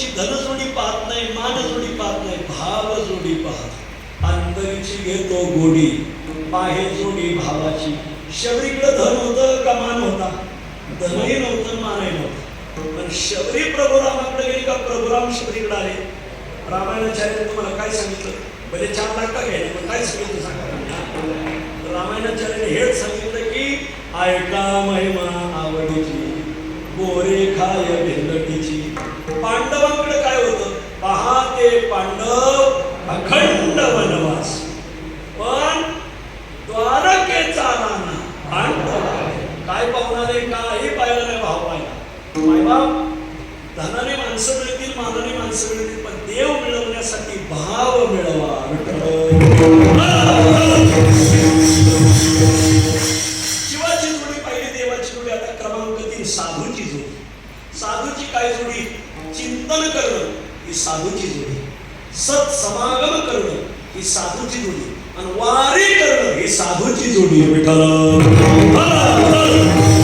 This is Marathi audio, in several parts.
तुमची धनजोडी पाहत नाही मानजोडी पाहत नाही भाव जोडी पाहत. अंतरीची घेतो गोडी पाहे जोडी भावाची. शबरीकडे धन होतं का मान होता? धनही नव्हतं मानही नव्हतं. पण शबरी प्रभुरामाकडे गेली का प्रभुराम शबरीकडे आले? रामायणाचार्य तुम्हाला काय सांगितलं? म्हणजे चार लाख का घ्यायला पण काय सांगितलं सांगा रामायणाचार्याने हेच सांगितलं की ऐका महिमा आवडीची गोरे खाय भिन्न पांडवांकडे काय होतं पहा ते पांडव अखंड वनवास पण द्वारकेचा नाना पांडव काय पाहुणारे काही पाहिलं नाही भाव पाहिला मायबाप धनाने माणसं मिळतील मानाने माणसं मिळतील पण देव मिळवण्यासाठी भाव मिळवा शिवाची जोडी पाहिली देवाची जोडी आता क्रमांक तीन साधूची जोडी. साधूची काय जोडी? चिंतन करणं ही साधूची जोडी. सत समागम करणं ही साधूची जोडी. आणि वारी करणं ही साधूची जोडी. आहे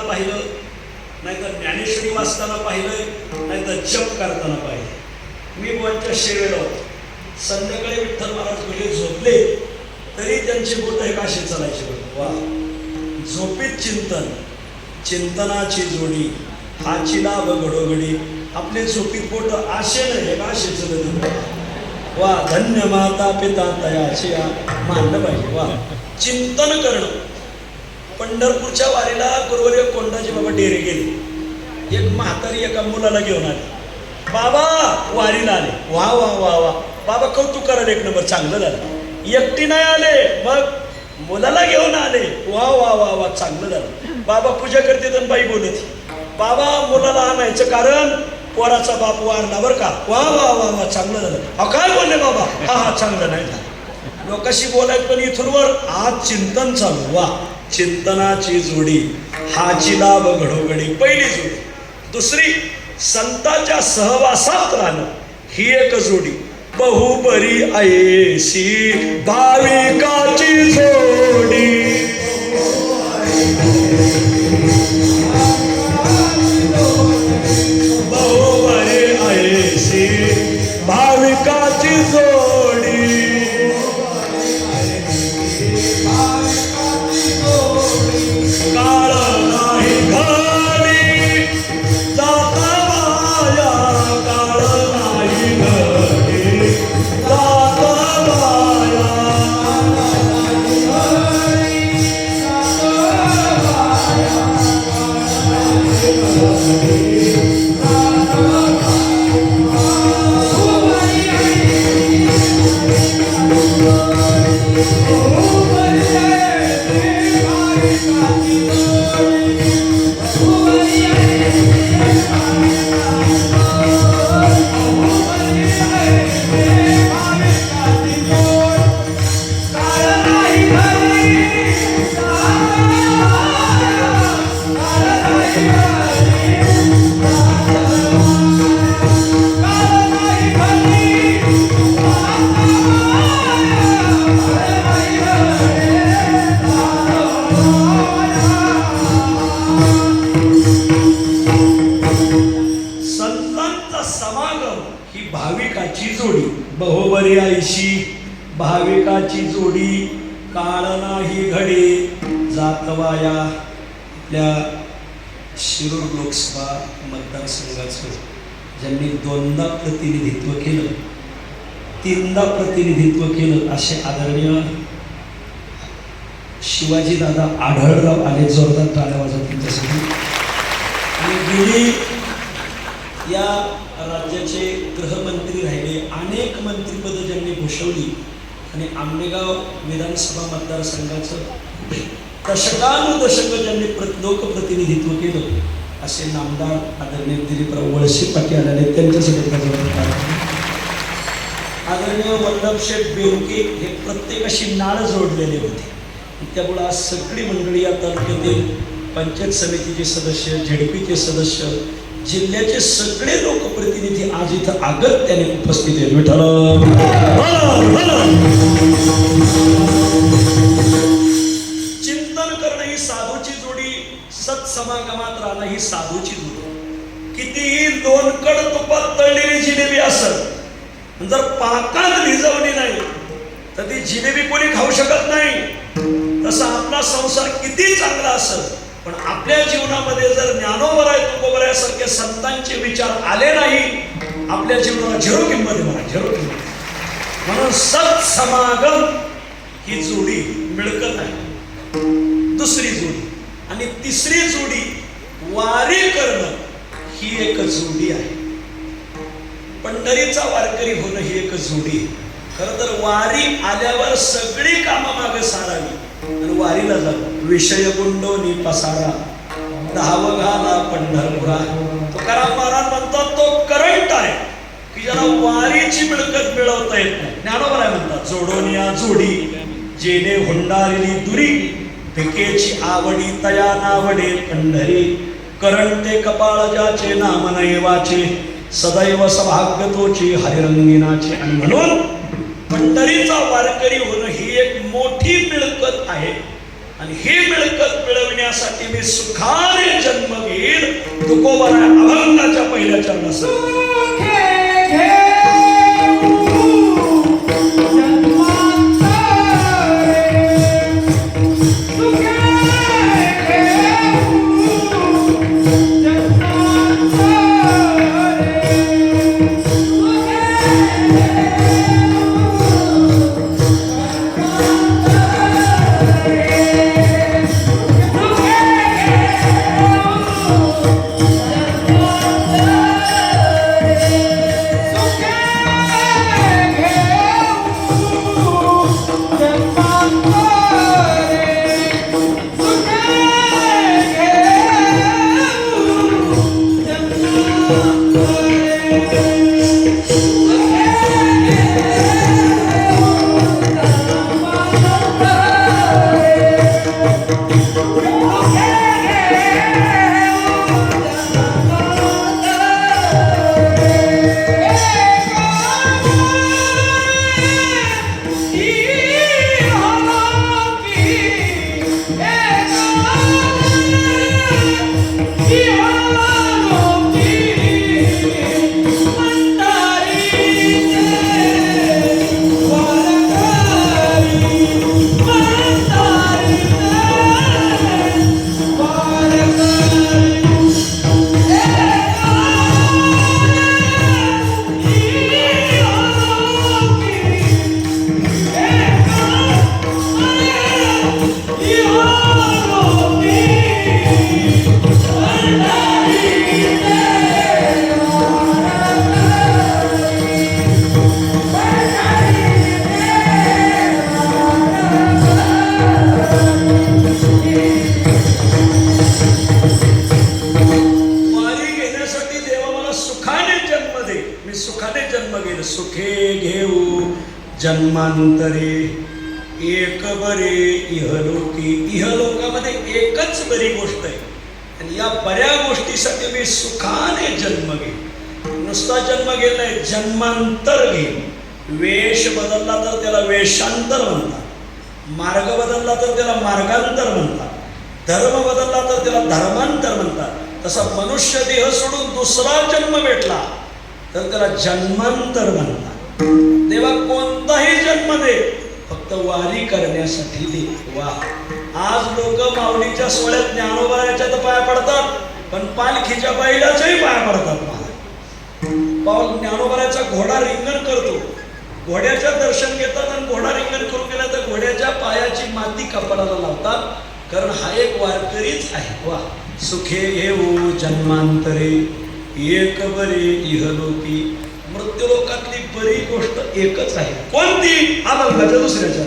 सांगताना पाहिलं नाहीतर ज्ञानेश्वरी वाचताना पाहिलं नाहीतर जप करताना पाहिलं. मी बोलच्या शेवेला होतो. संध्याकाळी विठ्ठल महाराज भोले झोपले तरी त्यांचे बोट हे काशी चालायचे वा. झोपीत चिंतन चिंतनाची जोडी हाची लाभ घडोघडी आपले झोपीत बोट आशे नाही काशी चलत वा धन्य माता पिता तयाची मानलं पाहिजे. वा. चिंतन करणं. पंढरपूरच्या वारीला गुरुवर्य कोंडाजी बाबा डेरे गेले. एक म्हातारी एका मुलाला घेऊन आले. बाबा वारीला आले. वा वा वा वा. बाबा कौतुक करायला एक नंबर चांगलं झालं. एकटी नाही आले मग मुलाला घेऊन आले. वा वा वा वा चांगलं झालं. बाबा पूजा करते तर बाई बोलत. बाबा मुलाला आणायचं कारण पोराचा बाप वारला बरं का? वा वा वा वा चांगलं झालं. अहो काय बोलले बाबा? हा हा चांगलं नाही झालं. लोकांशी बोलायचं पण इथूनवर आज चिंतन चालू. वा. चिंतनाची जोडी हाची लाभ घडोघडी पहिली जोडी. दुसरी संतांच्या सहवासात राहणं ही एक जोडी. बहुबरी ऐशी भाविकाची जोडी. बहुबरी ऐशी भाविकाची जोडी. समागम ही भाविकाची जोडी. बहुबरी आईशी भाविकाची जोडी. काळ नाही घडे जातवाया. आपल्या शिरूर लोकसभा मतदारसंघाचं ज्यांनी दोनदा प्रतिनिधित्व केलं तीनदा प्रतिनिधित्व केलं असे आदरणीय शिवाजीदादा आढळराव आले जोरदार टाळ्या वाजवतील त्यासाठी आणि गेली या राज्याचे गृहमंत्री राहिले अनेक मंत्रिपदं ज्यांनी भूषवली आणि आंबेगाव विधानसभा मतदारसंघाचं दशकानुदशक ज्यांनी प्र लोकप्रतिनिधित्व केलं असे नामदार आदरणीय दिलीपराव वळसे पाटील आले त्यांच्यासाठी आदरणीय वल्लभशेठ बेरुके हे प्रत्येकाशी नाळ जोडलेले होते. त्यामुळे आज सगळी मंडळी या तालुक्यातील पंचायत समितीचे सदस्य झेडपीचे सदस्य जिल्ह्याचे सगळे लोकप्रतिनिधी आज इथं अगत्याने उपस्थित आहेत. विठ्ठल! चिंतन करणं ही साधूची जोडी सत्समागमात राहणं ही साधूची जोडी. कितीही लोणकड तुपात तळलेली जिलेबी असत जर पाकात भिजवली नाही तर ती जिलेबी कोणी खाऊ शकत नाही. तसा आपला संसार किती चांगला असत पण आपल्या जीवनामध्ये जर ज्ञानोबराय तुकोबरायासारखे संतांचे विचार आले नाही आपल्या जीवनाला झिरो किंमत आहे म्हणा झिरो किंमत म्हणून सत समागम ही जोडी मिळकत आहे दुसरी जोडी आणि तिसरी जोडी वारी करणं ही एक जोडी आहे. पंढरीचा वारकरी होणं ही एक जोडी आहे. खर तर वारी आल्यावर सगळी कामं मागे सारावी. आणि वारीला जातो. विषय गुंडोनी पसारा. दहाव घाला पंढरपुरा. तुकाराम महाराज म्हणतात तो करंट आहे. की ज्याला वारीची मिळकत मिळवता येत नाही. ज्ञानोबराय म्हणतात जोडोनिया जोडी जेने हुंडारिली दुरी भिकेची आवडी तया नावडे पंढरी. करंटे कपाळ ज्याचे नाम नैवाचे सदैव सभाग्यतोची हरिरंगिनाचे. आणि म्हणून पंढरीचा वारकरी होणं ही एक मोठी मिळकत आहे. आणि ही मिळकत मिळवण्यासाठी मी सुखाने जन्म घेईल तुकोबाला अभंगाच्या पहिल्या चरणासह एक इहलोकी इहलोकामध्ये एकच बरी गोष्ट आहे. आणि या बऱ्या गोष्टीसाठी मी सुखाने जन्म घेईन. नुसता जन्म घेईल नाही जन्मांतर घेईन. वेश बदलला तर त्याला वेशांतर म्हणतात. मार्ग बदलला तर त्याला मार्गांतर म्हणतात. धर्म बदलला तर त्याला धर्मांतर म्हणतात. तसा मनुष्य देह सोडून दुसरा जन्म भेटला तर त्याला जन्मांतर म्हणतात. तेव्हा कोणताही जन्म दे वारी करण्यासाठी दे वा आज लोक माऊलीच्या सोहळ्यात ज्ञानोबाराच्या तर पाया पडतात पण पालखीच्या बैलाच्याही पाया पडतात मला पाऊल ज्ञानोबाराचा घोडा रिंगण करतो. घोड्याचं दर्शन घेतात आणि घोडा रिंगण करून गेला तर घोड्याच्या पायाची माती कपाळाला लावतात कारण हा एक वारकरीच आहे. वा. सुखे येऊ जन्मांतरे एक बरे इहलोकी मृत्यूलोकातली बरी गोष्ट एकच आहे. कोणती? हा दुसऱ्याच्या.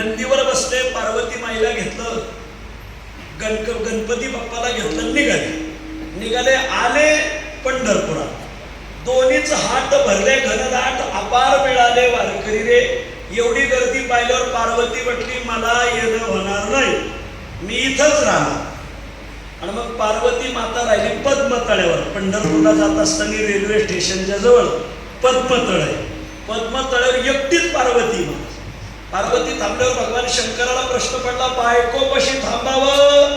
नंदीवर बसले पार्वती माईला घेतलं. गणक गणपती बाप्पाला घेतलं निघाले. निघाले आले पंढरपुरात. दोन्हीच हात भरले घनदाट अपार मिळाले वारकरी रे एवढी गर्दी पाहिल्यावर पार्वती म्हटली मला येणं होणार नाही. मी इथंच राहणार. आणि मग पार्वती माता राहिली पद्मतळ्यावर. पंढरपूरला जात असताना रेल्वे स्टेशनच्या जवळ पद्मतळ. आहे पद्मतळ्यावर एकटीच पार्वती माता. पार्वती थांबल्यावर भगवान शंकराला प्रश्न पडला बायको कशी थांबावं?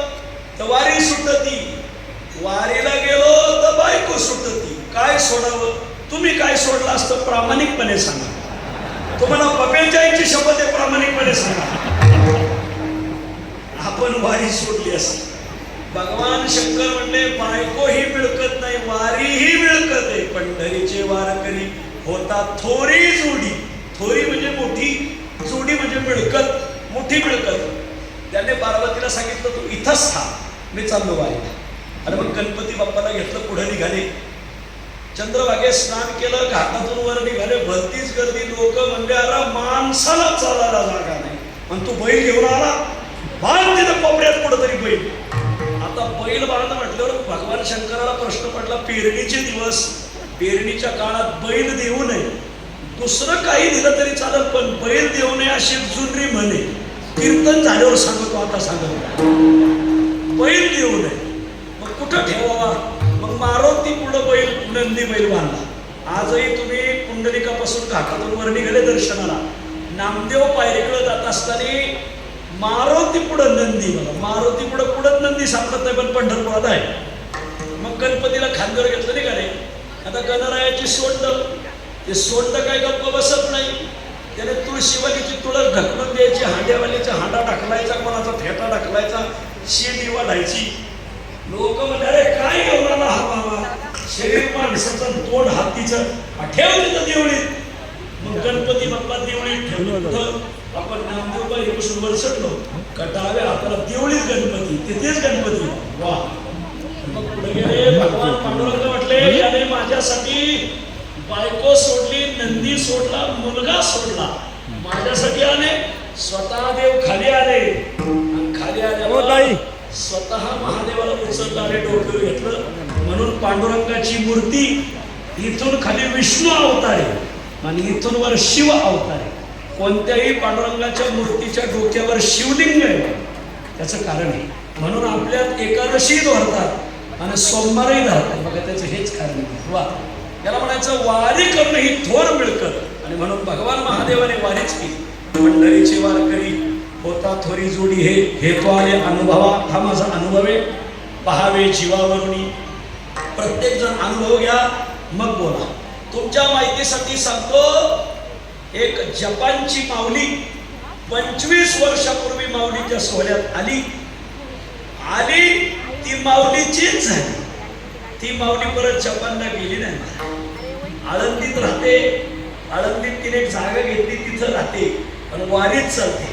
तर वारी सुटती. वारीला गेलो तर बायको सुटती. काय सोडावं? तुम्ही काय सोडलं असतं प्रामाणिकपणे सांगा. तुम्हाला पपेचाईची शपथ आहे प्रामाणिकपणे सांगा. आपण वारी सोडली असते. भगवान शंकर म्हणले बायको ही मिळकत नाही वारी ही मिळकत आहे. पंढरीचे वारकरी होता थोरी जोडी. थोरी म्हणजे मोठी मिळकत मोठी मिळकत. त्याने पार्वतीला सांगितलं तू इथंच थांब मी चाललो आहे आणि मग गणपती बाप्पाला घेतलं पुढे निघाले. चंद्रभागेत स्नान केलं घाटातून वर निघाले. भरतीच गर्दी लोक म्हणजे आला माणसाला चालायला जागा नाही. पण तू बैल घेऊन आला? बांध तिथं कोपऱ्यात कुठंतरी बैल. आता बैल बांध म्हटल्यावर भगवान शंकराला प्रश्न पडला पेरणीचे दिवस पेरणीच्या काळात बैल देऊ नये. दुसरं काही दिलं तरी चालत पण बैल देऊ नये अशी जुनरी म्हणे. कीर्तन झाल्यावर सांगतो आता सांगत बैल देऊ नये मग कुठं ठेवावा? मग मारुती पुढं बैल नंदी बैल बांधला आजही तुम्ही पुंडलिकापासून घाटातून वर निघाले दर्शनाला. नामदेव पायरीकडे जात असताना मारुती पुढं नंदी बघा मारुती पुढं पुढं नंदी सापडत नाही पण पंढरपुरात आहे. मग गणपतीला खांद्यावर घेतलं निघाले आता गणरायाची सोडलं ते सोंड काय गप्प बसत नाही. त्याने तुळशीवालीची तुळस ढकलून द्यायची हांड्यावालीचा हांडा ढकलायचा कोणाचा फेटा ढकलायचा शेती वाढायची. लोक म्हणजे अरे काय एवढा आला हा बाबा शरीर माणसाचं तोंड हातीचं. ठेव तिथं देवळीत. मग गणपती बाप्पा देवळीत ठेवलं आपण नामदेव हे पासून वर कटावे आपला देवळीत गणपती तिथेच गणपती. वा. मग पुढे गेले भगवान पांडुरंग म्हटले याने माझ्यासाठी बायको सोडली नंदी सोडला मुलगा सोडला. माझ्यासाठी आले स्वतः देव खाली आले. आणि खाली हो. आले स्वतः महादेवाला उचललं आणि डोक्यावर घेतलं. म्हणून पांडुरंगाची मूर्ती इथून खाली विष्णू अवतारे आणि इथून वर शिव अवतारे कोणत्याही पांडुरंगाच्या मूर्तीच्या डोक्यावर शिवलिंग आहे. त्याचं कारण आहे. म्हणून आपल्यात एकादशी धरतात आणि सोमवारही धरतात. बघा त्याचं हेच कारण आहे. वा. याला म्हणायचं वारी करणं ही थोर मिळकत आणि म्हणून भगवान महादेवाने वारीच केली. मंडळीची वारकरी होता थोरी जोडी हे हेतो आले अनुभवा हा माझा अनुभव आहे. पहावे जीवावरुनी. प्रत्येक जण अनुभव घ्या मग बोला. तुमच्या माहितीसाठी सांगतो एक जपानची माऊली पंचवीस वर्षापूर्वी माऊलीच्या सोहळ्यात आली. आली ती माऊलीचीच झाली. ती माऊली परत जपानला गेली नाही. आळंदीत राहते. आळंदीत तिने एक जागा घेतली तिथं राहते. पण वारीत चालते.